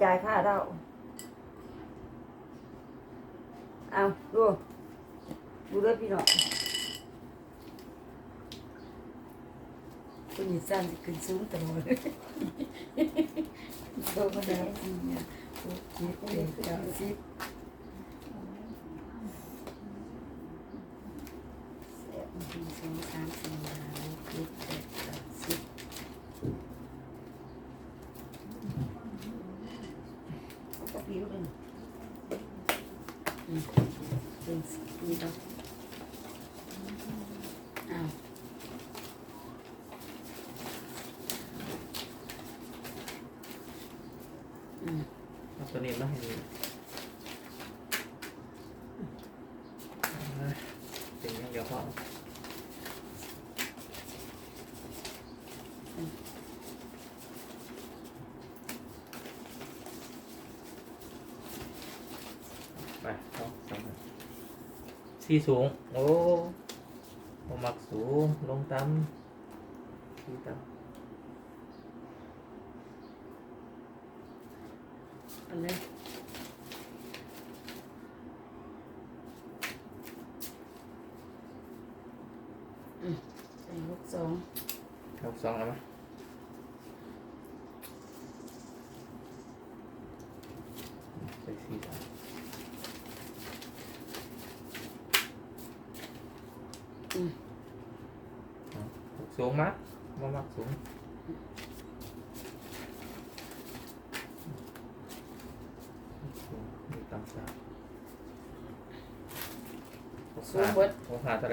หาเงินไปจ่ายค่าเราเอาดูดูเด้อพี่น้องคุณหยิบสั้นสิขึ้นสูงตลอดโตมาแล้วสี่เนี่ยหกเจ็ดแปดเก้าสิบเอ็ดหนึ่งสองสามสี่ห้าหกเจ็ดแปดเก้าสิบ ก็ผิวเลยอืมเป็นสีนี้ต้องอ้าวอืม เอาตัวนี้มาให้ดูเป็นอย่างเดียวพอไปเอาสอง สี่สูง โอ้ผมมักสูง ลงต่ำสี่ต่เอันเลยอืมใส่ลูกสองำเอาสองแล้วมั้ยใส่สี่ต่ำ อืม สูงมั้ยมามักสูงสูงมีต่ำสามหกสูงห้าเบิดหกห้าเท่าไ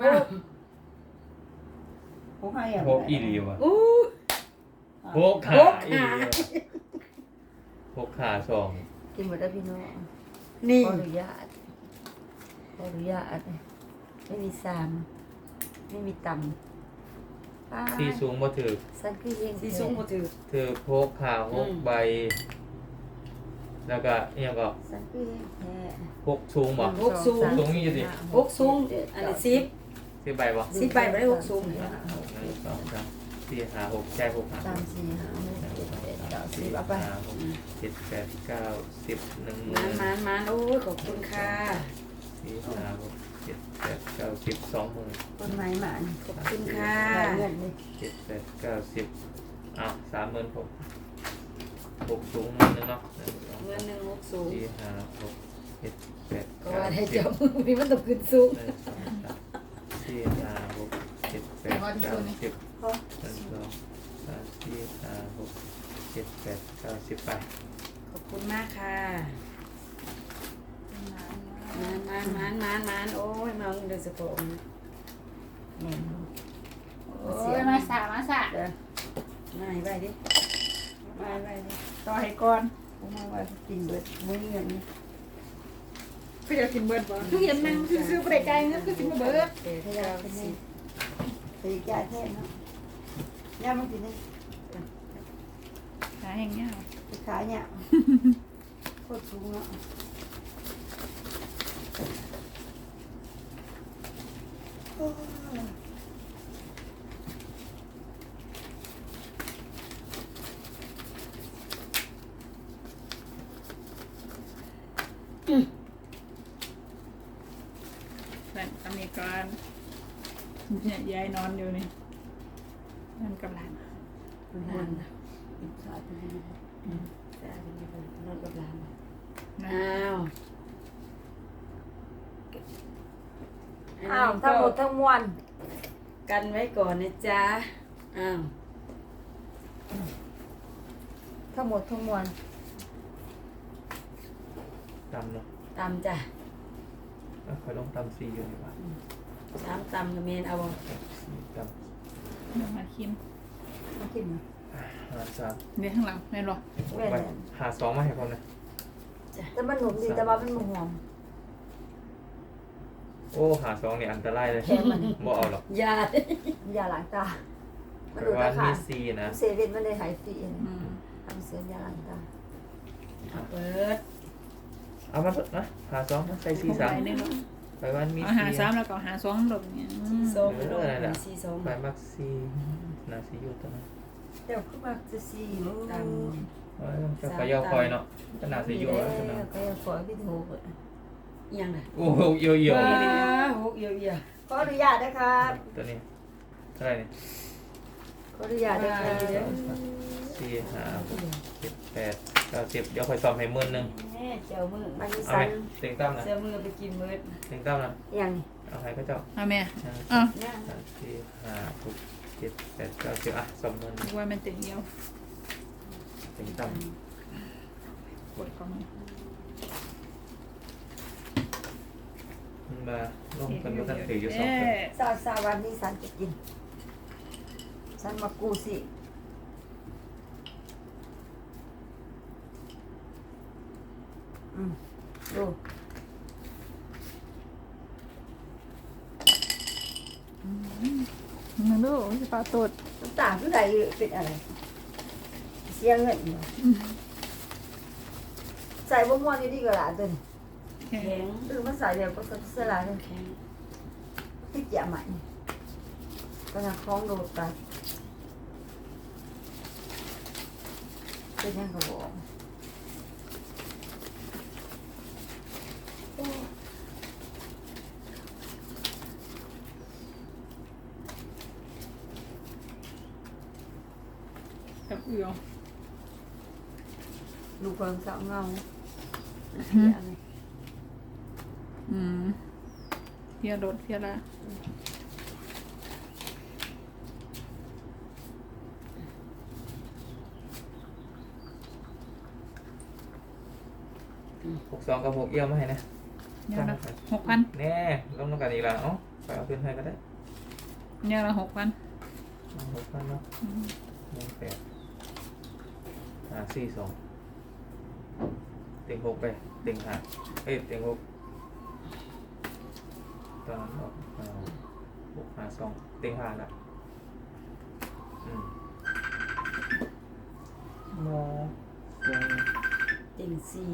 รหกห้าจากใบหกใบหกใบยังไงหกหรือห้าหาใบเอาไปเอาไปใส่สนะอะใส่หกใบใส่เบิดหน่อยเอาเปิดดูหกมาหกให้อะหกอีหลีวะอู้หกขาหกขา อีหลีวะหกขาสองกินหมดแล้วพี่น้องนี่ขออนุญาตขออนุญาตไม่มีสามไม่มีต่ำป้าสี่สูงมาถือสันคือเฮงสีสูงบ่ถือ ถือหกขาหกอืม ใบ แล้วก็อิหยังก็สันคือเฮงแท้ หกสูงบ่ หกสูง สูงนี่อยู่ดิ หกสูงอันนี้สิบ สิบใบบ่สิบใบบ่ได้หกสูงหนึ่งสองสามสี่ห้าหกใช่หกขาสามสี่ห้าหกเจ็ดแปดเก้าสิสี่บเอาไปห้าหกเจ็ดแปดเก้าสิบหนึ่งหมานมื่นมานมานโอ้ยขอบคุณค่ะสี่ห้าหกเจ็ดแปดเก้าสิบสองหมื่นต้นไม้หมานขอบคุณค่ะได้เงินเลยเจ็ดแปดเก้าสิบอะสามหมื่นผมหกสูงหมื่นหนึงเนาะหนึ่งสองเงินหนึ่งหกสูงสี่ห้าหกเจ็ดแปดก็เก้าว่าได้สิเจ้าบมีมันต้องขึ้นสูงหนึ่ง สี่ห้าหกเจ็ดแปดเก้าสิบหนึ่งสองสามสี่ห้าหกเจ็ดแปดเก้าสิบไปขอบคุณมากค่ะมานมานมานมานมานโอ้ยมาเงินเดือนสะโพกนะแม่นโอ้ยมาสามาสาเด้อมาให้ใบดิมาให้ใบดิต่อให้ก่อนผมมาว่ากินเบิดมื้อเงิน นี่ก็จะกินเบิร์ดบ่คือเห็นนั่งซื้อๆบ่ได้ใจายเงินคือกินบ่เบิร์ดแปดเก้าสิบไปจ่ายแทนเนาะย่ามากินนี่หาอย่างเงี้ยไปขายเนี่ยโคตรสูงเนาะโอ้ยนั่ นตำนี้ก่อนเนี่ยยายนอนอยู่นี่นั่นกับหลานคุณบุญอิจฉาดีจ้าเป็นไงบ้างนอนกับหลานนะอ้าวอ้าวทั้งหมดทั้งมวลกันไว้ก่อนนะจ๊ะอ้าวทั้งหมดทั้งมวลตำเนาะตำจ้ะอะ คอยลงตำสี่อยู่ดีกว่าสามตำกับเมนเอาบ่สี่ตเดี๋ยวมาคิมมากินเนาะำหาสามเดี๋ยวข้างหลังแม่นบ่แม่นไปแม่นหาสองมาให้ผมนะแต่มันหนุ่มดีแต่ว่ามันบ่หอมโอ้หาสองนี่อันตรายเลยแค่มันบ่เอาหรอกยาอย่าหลังตาคมันปดูระมาราณคามีซีนะเซเว่นมันเลยหายฟรีอืมทำเสียยาลันตาเอาเปิด เอามาเถอะนะหาสองมาใส่ซีสามใบหนึ่งไปวันมีเอาหาซีสามแล้วก็หาสองดอกเนี่ยอืสี่มสองไปลงเป็นสี่สองไปมักซีนาซีอยู่ตัวนั้นเดี๋ยวขึ้นมาจะซีอยู่ตามเอ้ยเจะขยอคอยเนาะขนาดซีอยู่แล้วตัวนั้นก็ยังขอพี่ถูกเอียงน่ะโอ้โหเยอะเยอะว้าหกเอียวเอียวขออนุญาตนะครับตัวนี้เท่าไหร่เนี่ยขออนุญาตนะครับสี่ห้าหกเจ็ด แปดเก้าสิบเดี๋ยวคอยซ้อมให้หมื่นหนึ่งแม่เจ้ามือมันมีเอาสัไหมนเต็งตั้มนะเสื้อมือไปกินมืดเต็งตั้มนะอย่างเอาให้ก็เจ้าเอาแม่หนึ่งอะนี้สามสี่ห้าหกเจ็ดแปดเก้าสิบอะสองหมื่นนึกว่ามันเต็งเดียวเต็งตั้มปวดเข้ามามาลงกันมาตั้งถืออยู่สองเอ๊คนสาวสาววันนี้สันจะกิน สันมากูสิ อืมดูมึงดูสิปลาตดน้ำตาผู้ใดเป็นอะไร เสียเงินบ่ใส่บ่ม่วนนี่ดีกว่าหลานตัวนี้แข็แข็งงหรือมาใส่เดี๋ยวก็จะเสียหลานเลยแข็งพี่เจียใหม่ก็จะคล้องโดดไปเป็นยังกระบอก กับเอือลูกเพิ่งสาวเงาอืเสีมยเลยอืมเพียโดดเพียละหกสองกับหกเอี้ยวมาให้นะเงี้ยละหกพันแน่ลงน้ำกันอีกแล้วเอ้าไปเอาขึ้นให้ก็ได้เงี้ยละหกพันเอาหกพันเนาะอืมหนึ่งแปดอ่าสี่สองเต็งหกไปเต็งห้าเอ้ยเต็งหกตอนนั้นออกเอาหกห้าสองเต็งห้าละอืมมอสองเต็งสี่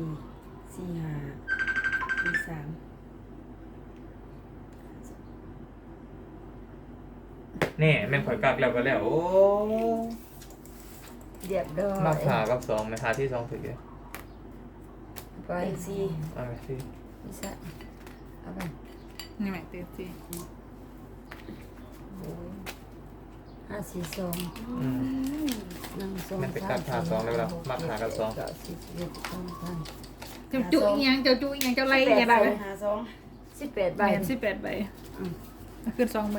สี่ห้าสี่สามแน่แม่นข่อยกักแล้วก็แล้วโอ้ เรียบร้อยมาขากับสองไหมขาที่สองถึงเลยไปเต็งสี่เอาไปสินี่ซะเอาไปนี่แม่เต็งสี่ห้าสี่สองอืมหนึ่งสองมันไปกัดขาสองเลยเหรอมาขากับสองเก้าสิบสิบเอ็ดสิบสองพันเจ้าจุอีหยังเจ้าจุอีหยังเจ้าไล่อีหยังได้หาสองสิบแปดใบใบสิบแปดใบเอาขึ้นสองใบ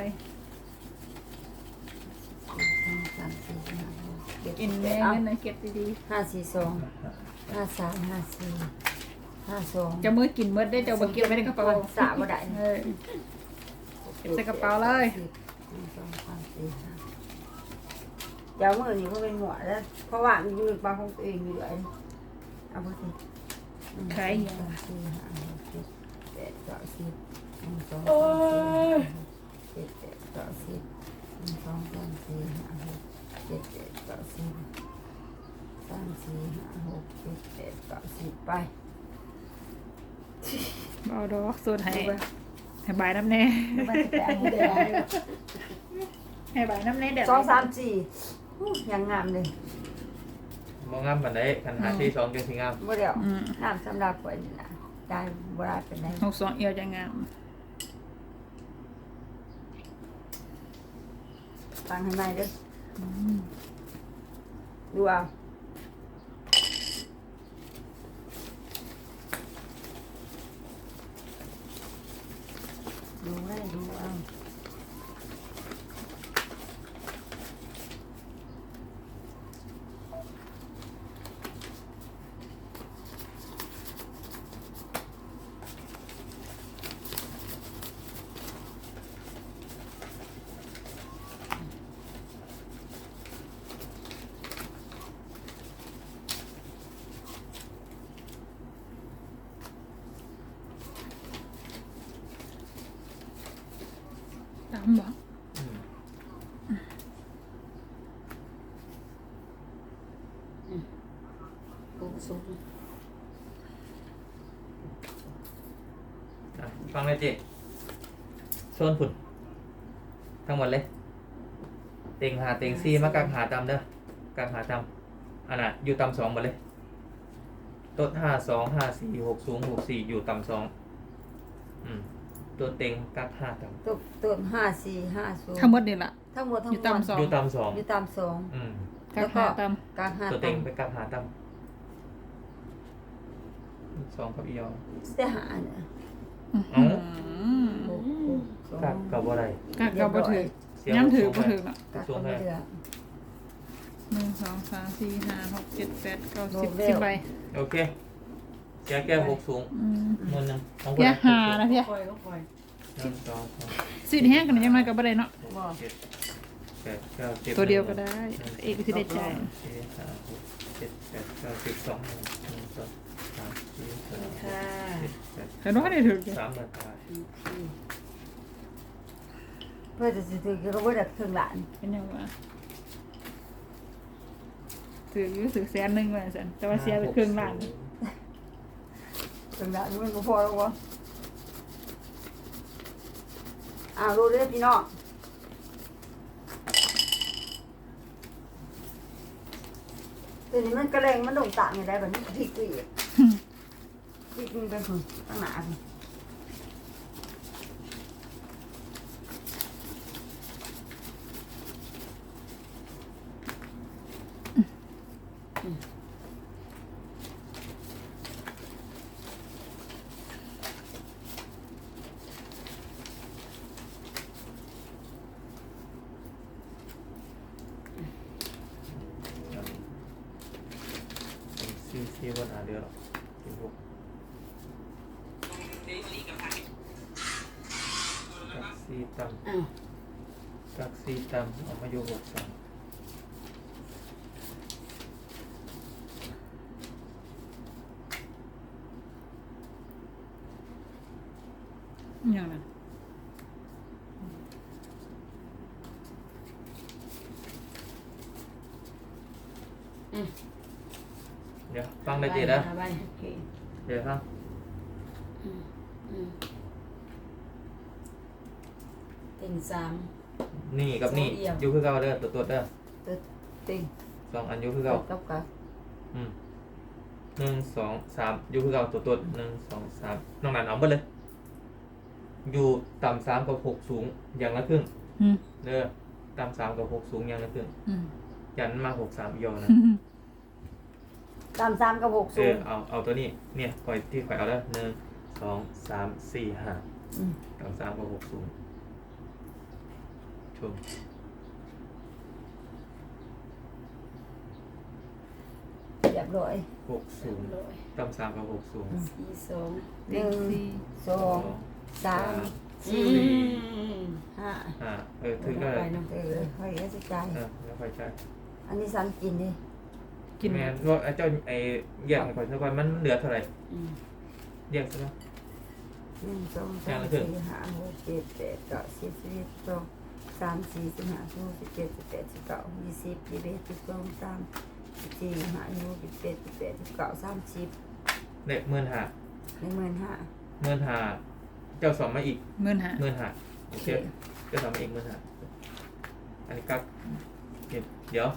หนึ่งสามสี่ห้าหกเจ็ด อินแปแม่ดเอาเงินนะเก็บดีห้าสี่สองห้าสามห้าสี่ห้าสองๆเจะมือกินเมื่อได้เจ้าบ่เก็บไว้ในกระเป๋าสามบ่ได้เออเก็บใส่กระเป๋าเลยหนึ่งสองสามสี่ห้าเดี๋ยวมือนี่ก็เป็นหัวแล้วเพราะว่ามีมือปลาของตัวเองอยู่ด้วยเอาไปสิหนึ่งสองสามสี่ห้าหกเจ็ดแปดเก้าสิบหนึ่งสองสามสี่ห้าหกเจ็ดแปดเก้าสิบหนึ่งสองสามสี่ห้าหกเจ็ดแปดเก้าสิบสามสี่ห้าหกเจ็ดแปดเก้าสิบไปเอาดอกสูตรให้ดูไปให้ใบน้ำแน่ดูไปแปะให้แดงให้ใบน้ำแน่เด็ดสองสามสี่อู้ยังงามเลยมองงามมันได้คันหาที่สองจังสิงามบ่เดียวอืมงามสำหรับคนนะได้บ่ได้เป็นไรหกสองเอียวจะงามฟังข้างในเด้อ ดูเอาดูใมัฟังเลยจีโซนผุดทั้งหมดเลย เต็งหาเต็งซีมากางหาตำเด้อกางหาตำอันน่ะอยู่ตำสองหมดเลยต้นห้าสองห้าสี่หกสูงหกสี่อยู่ตำสอง ตัวเต็งกักห้าตตัวตัวห้าสี่ห้าศูนย์ทั้งหมดนี่ล่ะ ทั้งหมดทั้งอยู่มวลตามสองำอยู่ตำสองอยู่ตามสองอืมกาหาตามกลางห้าตัวตัเต็งงไปกักหาตำสองกับเอียวจะหาเนี่ยเอ้าหกหกสองกักกับอะไรกากับบ่ถือเสียย้ำถือหบ่กสูงถือเนาะกักสูงคนให้เดือหนึ่งสองสามสี่ห้าหกเจ็ดแปดเก้าโลสิบเวล สิบใบโอเค แกแก้หกสูงอืมมือหนึ่งของเพียหานะเพียคอยก็คอยหนึ่งสองสามสิแห้งกันยังไงก็บ่ได้เนาะหกเจ็ดแปดเก้าสิบตัวเดียวก็ได้ เอกก็สิได้ใจาย สี่ห้าหกเจ็ดแปดเก้าสิบสองหนึ่งหนึ่งสองสามสี่ห้าหกค่ะเจ็ดแปดแต่ว่าได้ถือจ้ะสามหมื่นบาทเพื่อจะสิถือก็บ่ได้ถึงหลานเป็นยังไงถืออยู่ถือแสนหนึ่งว่าซั่นแต่ว่าเสียไปครึ่งล้าน ถึงหลานมันบ่พอแล้ววะอ้าวรู้เรื่องพี่น้องตัวนี้มันกระเลงมันโด่งต่างอย่างไรแบบนี้พลิกไปอีกพลิกมันไปถึงตั้งหนาพุ่นสี่ ที่วันหาเยอะหรอกสี่หกกักซี่ต่อ้าวำกักสี่ต่ำเอามาอยู่หกสั่งนั้น เดี๋ยวฟังได้เจ็ดนะ ใบ โอเค เดี๋ยวฟัง อืมอืมเต็งสาม นี่กับนี่สองเอี่ยม อยู่คือเก่าเด้อตัวตัวเด้อตัวติงสองอันอยู่คือกัเก่าบกับกับอืมหนึ่งสองสามอยู่คือเก่าตัวตัวหนึ่งสองสามน้องนันเอาหมดเลย อยู่ต่ำสามกับหกสูงอย่างละครึ่งอืม เด้อต่ำสามกับหกสูงอย่างละครึ่งอืมยันมาหกสามอีกอยอนะ ตามสามกับหกเอศูอนย์ เอาเอาตัวนี้เนี่ยคอยที่คอยเอาแล้วหนึ่งสองสามสี่ห้าอืมต่ำสามกับหกสูง ชมเรียบร้อยหกสูงร้อยต่ำสามกับหกสูงสี่สองหนึ่งสี่สองสามอืสี่มห้าอ่าเออถือก็ไปเนาะเออค่อยเอสใจายเออแล้วค่อยใช้อันนี้สามกินดิกินแม่นว่าไอ้เจ้าไอ้แยกให้ก่อนสักวันมันเหลือเท่าไหร่อืมแยกซะเนาะหนึ่งสองอย่าสางมละครึ่งสี่ห้าหกเจ็ดแปดเก้าสิบสิบเอ็ดสิบสอง สามสี่สิบห้าสิบหกสิบเจ็ดสิบแปดสิบเก้ายี่สิบยี่สิบเอ็ดสิบสองสามสิบสี่สิบห้าสิบหกสิบเจ็ดสิบแปดสิบเก้าสามสิบเด็กหมื่นห้าหนึ่งหมื่นห้าหมื่นห้าเจ้าสองมาอีกหมื่นหาหมื่นห้าโอโอเคเคเจ้าสองมาอีกหมื่นห้าอันนี้กักเดี๋ยว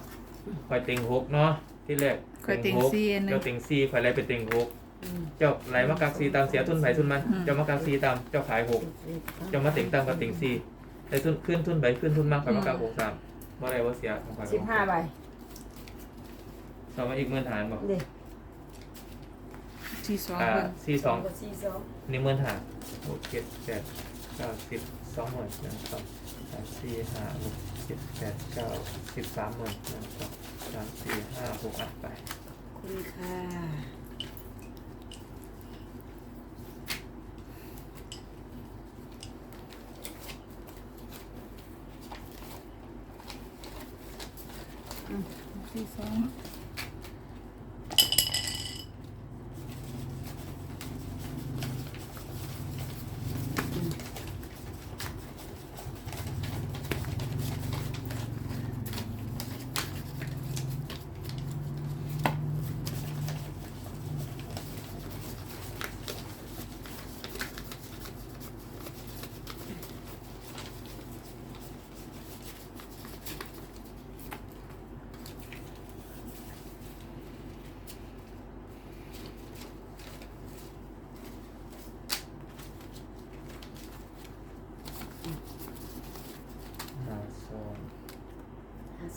คอยเต็งหกเนาะที่แรกคอยเต็งหกสี่อันหนึเจ้างเต็งสี่คอยไล่ไปเต็งหกอืมเจ้าไหลมากักสี่ตามเสียทุนไผทุนมันอืมเจ้ามากักสี่ตามเจ้าขายหกเจ้ามาเต็งตามกับเต็งสี่ ได้ทุนขึ้นทุนไปขึ้นทุนมากคอยมากักหกสามว่าอะไรว่าเสียของคอยสิบห้าใบสองมาอีกหมื่นห้าบอกเด็กสี่สองอ่าเพิ่นสี่สองกับสี่สองนี่หมื่นห้าหกเจ็ดแปดเก้าสิบสองหมื่นหนึ่งสองสามสี่ห้าหกเจ็ดแปดเก้าสิบสามหมื่นหนึ่งสองสามสี่ห้าหกอะไปคุณค่ะ สี่สอง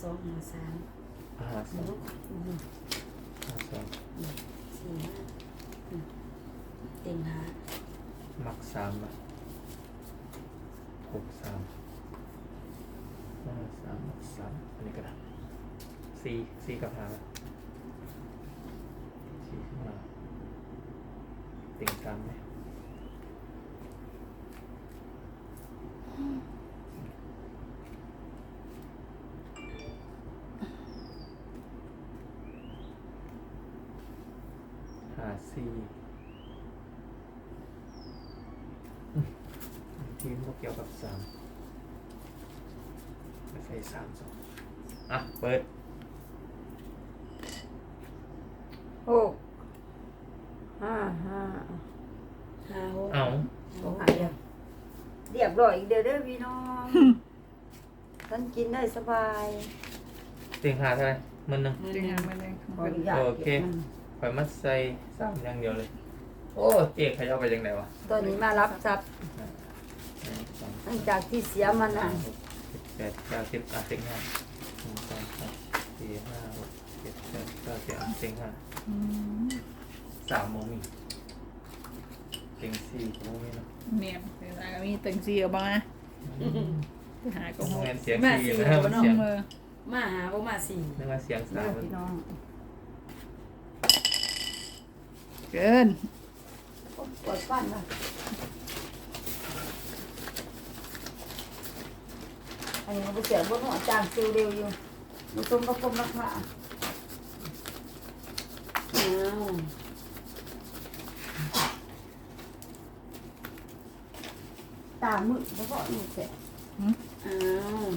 สองห้าสามห้าสหองนึ่งอืมห้าสองสี่ห้าเต็งหามักสามอะหกสามห้าสามมักสามอันนี้ก็ได้สี่สี่กับห้าสี่ห้าติงสามไหมห้าสี่อืมทีมพวกเกี่ ยวกับสามไม่ใช่สามสองอะ เปิดหกห้าห้าห้าหกเอาหกหาเดียวเรียบร้อยอีกเด้อเด้อพี่น้องฉันกินได้สบายติงหาเท่าไหร่หมันหนึ่งหมื่นจริงหนึ่อะงขออนุญาตโอเคเก็บมันข่อยมัดใส่สามอย่างเดียวเลย โอ้เจ๊ขยับไปยังไงวะ ตอนนี้มารับทรัพย์หนึ่งสอง หลังจากที่เสียมานานหกเจ็ดแปดเก้าสิบอะติงห้าหนึ่งสองสามสี่ห้าหกเจ็ดแปดเก้าสิบอะติงห้าอืมสามโมงมีติงสี่โมงมีเนาะเนี่ยเวลาก็มีตึงซีเอาบ้างนะไปหาก็หกเงินเสียงสี่นะมันน้องเสียงมือมาหาบ่มาสี่นึกว่าเสียงเด้สาอมมันพี่น้องเกิน ปวดฟันนะ อันนี้มันไปเสียบนหัวจางซิวเร็วอยู่มันต้มก็ต้มราคาอ้าวตามึกแล้วก็หนูเสร็จอ้าว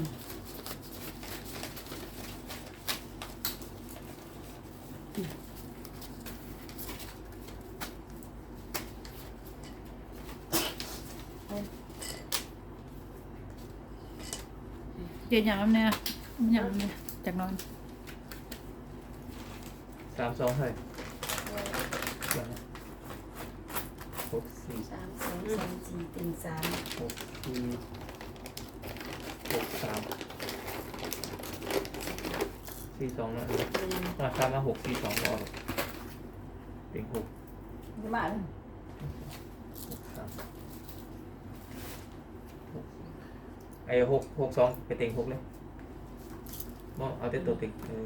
เย็นอย่างนั้นเนี่ยอย่างนั้นเนี่ยจากนอนสามสองเท่าไหร่เดี๋ยวนะหกสี่สามสองสามสี่เต็งสามหกสี่หกสามสี่สองนะหนึ่งมาตามมาหกสี่สองรอเต็งหกจะมาเลย หกสามหกไอ้หกหกสองไปเต็งหกเลยมองเอาแต่ตัวเต็งเออ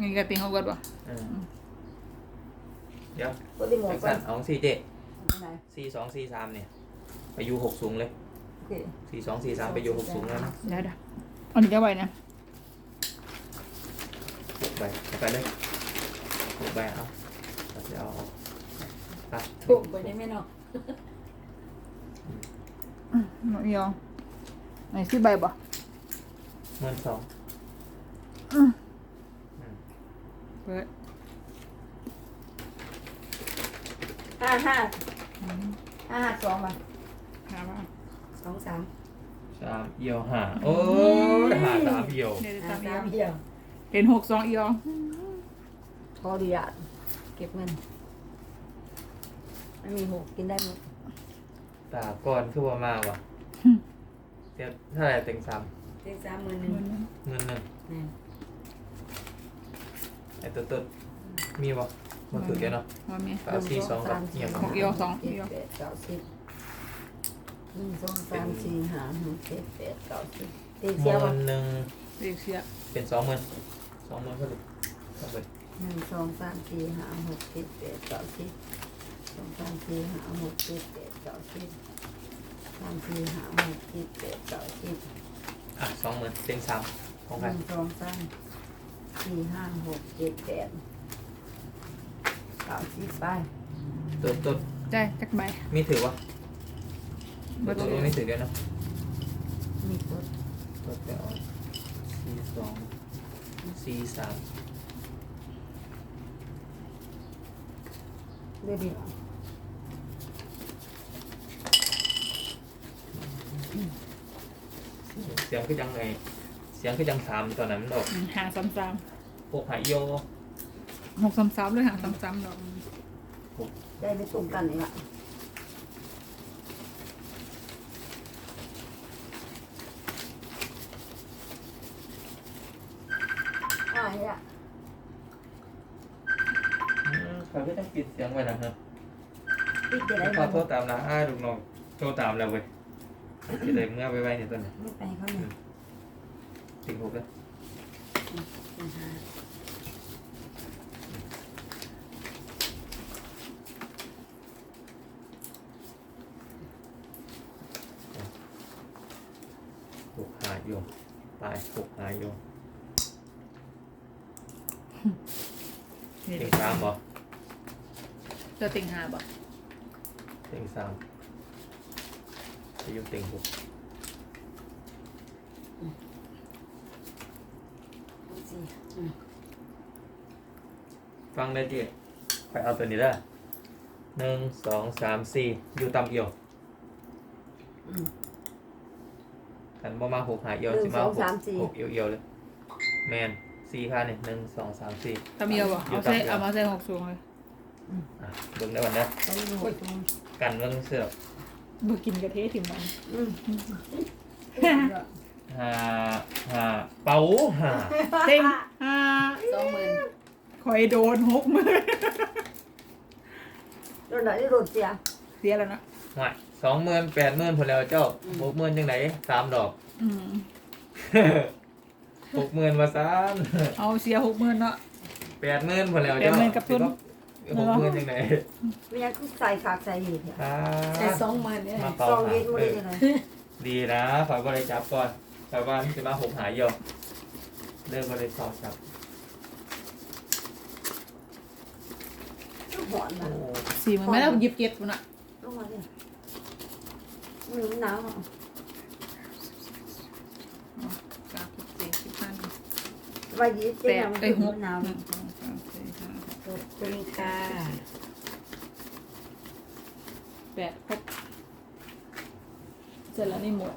งี้ก็ติงเขาเกิดป่ะเออเดี๋ยวก็ได้หมจัดกกัสันนเอาสี่เจ็ดไหนสี่สองสี่สามเนี่ยไปอยู่หกสูงเลยโอเคสี่สองสี่สามไปอยู่หกสูงแล้วนะเดี๋ยวเดี๋ยวอันนี้จะไหวนะหกใบเอาไปเลยหกใบเอาเราจะเอาเอาไปถูกไปได้ไหมเนาะน้องยอง ไหนซื้อใบบ่เงินสองเปิดห้าห้าห้าห้าสองมาหามาสองสามสามเอียวห้าโอ้ยหาสามเอียว เดี๋ยวจะหาตามอีสามกเดียวเห็นหกสองอีกอะขออนุญาตเก็บเงินไม่มีหกกินได้หมดตาก่อนคือว่ามาวะ เดี๋ยวเท่าไหร่เต็งสามเต็งสามหมื่นหนึ่งเงินหนึ่งนี่ไอ้ตัวตัวมีวะมาถือแกเนาะว่ามีเอาสี่สองกับเงียบของเอียวสองเจ็เอีดยวแปดเก้าสิบหนึ่งสองสามสี่ห้าหกเจ็ดแปดเก้าสิบตีหเสียวมื่ะนหนึ่งเรียกเสียเป็นสองหมื่นสองหมื่นก็เลยสองหมื่นหนึ่งสองสามสี่ห้าหกเจ็ดแปดเก้าสิบสองสามสี่ห้าหกเจ็ดแปดเก้าสิบ สามสี่ห้าหกเจ็ดแปดเก้าสิบอะสองหมื่นเต็งสามของหใครนึ่งสองสามสี่ห้าหกเจ็ดแปดเก้าสิบไปตัวตัวได้จักใบมีถือวะบ่ตัวถืตัวอไม่ถือกันเนาะมีกดตัวแต่เอาสี่สองสี่สามเดี๋ยวเดียว เสียงคือจังไงเสียงคือจังสามตอนนั้นมันออกอืมหาซ้ำซ้หกหายโยำหกซ้ำซ้ำเลยหาซ้ำซ้ำดอกได้ไปตรงกันนี่ละอะอืมเขาก็ต้องปิดเสียงไว้นะครับปิดจะได้ขอโทษตามนะอ้ายลูกน้องโทรตามแล้วเว้ย จะได้เมื่อไว้ไว้ในต้นนี้ไม่ไปเขาเนี่ยติงหกแล้วเป็นห้าหกหาโยงตายหกหาโยงนี่ติงสามบ่เจะติงหาบ่ติงสาม จะอยุ่ติงหกสี่อืมฟังได้ดิไปเอาตัวนี้ได้หนึ่งสองสามสี่อยู่ต่ำเอียวอืม ขันบ่มาหกหาเอียวหนึ่สิงมาสองหกสามสี่ หกเอียวเอียวเลย แมนสี่ค่าเนี่ยหนึ่งสองสามสี่ ทำเอียวบ่อยู่เอาใส่ตามเอียวเอามาใส่หกสูงเลยอะเบิ่งได้วันนะไปดูหตูกันเบิ่งเสือก บ่กินกระเทะถิ่มมันหาห้าเป๋าห้าเต็งห้าสองหมื่นคอยโดนหกมือโดนไหนโดนเสียเสียแล้วนะห่วยสองหมื่นแปดหมื่นพอแล้วเจ้าหกหมื่นจังไหนสามดอกอืมหกหมื่นมาสามเอาเสียหกหมื่นเนาะแปดหมื่นพอแล้วแปเจ้าดหมื่นกับทุน หกหมื่นจังไหนไม่งั้นกูใส่ขากใส่เหตุเนี่ยอ่าใส่สองหมื่นเนี่ยมาเป่าซองหาเย็นมาเอเลยอยังไงดีนะฝอยบริจับก่อนฝอยว่ามันจะมาหกหายเยอะเลิกบริสอบจับหอนโอ้นะสี่หมื่นไม่ได้ยิบเก็ตปุ่นอะลงมาเนี่ยมือมันหนาวอะสามสิบสี่สิบห้าไปยีบแปเจ๊ดมันไอ้ยหมักนหนาวหนึ่งสองสามสี่ห้าหก ขอบคุณค่ะแปดครบเสร็จแล้วนี่หมด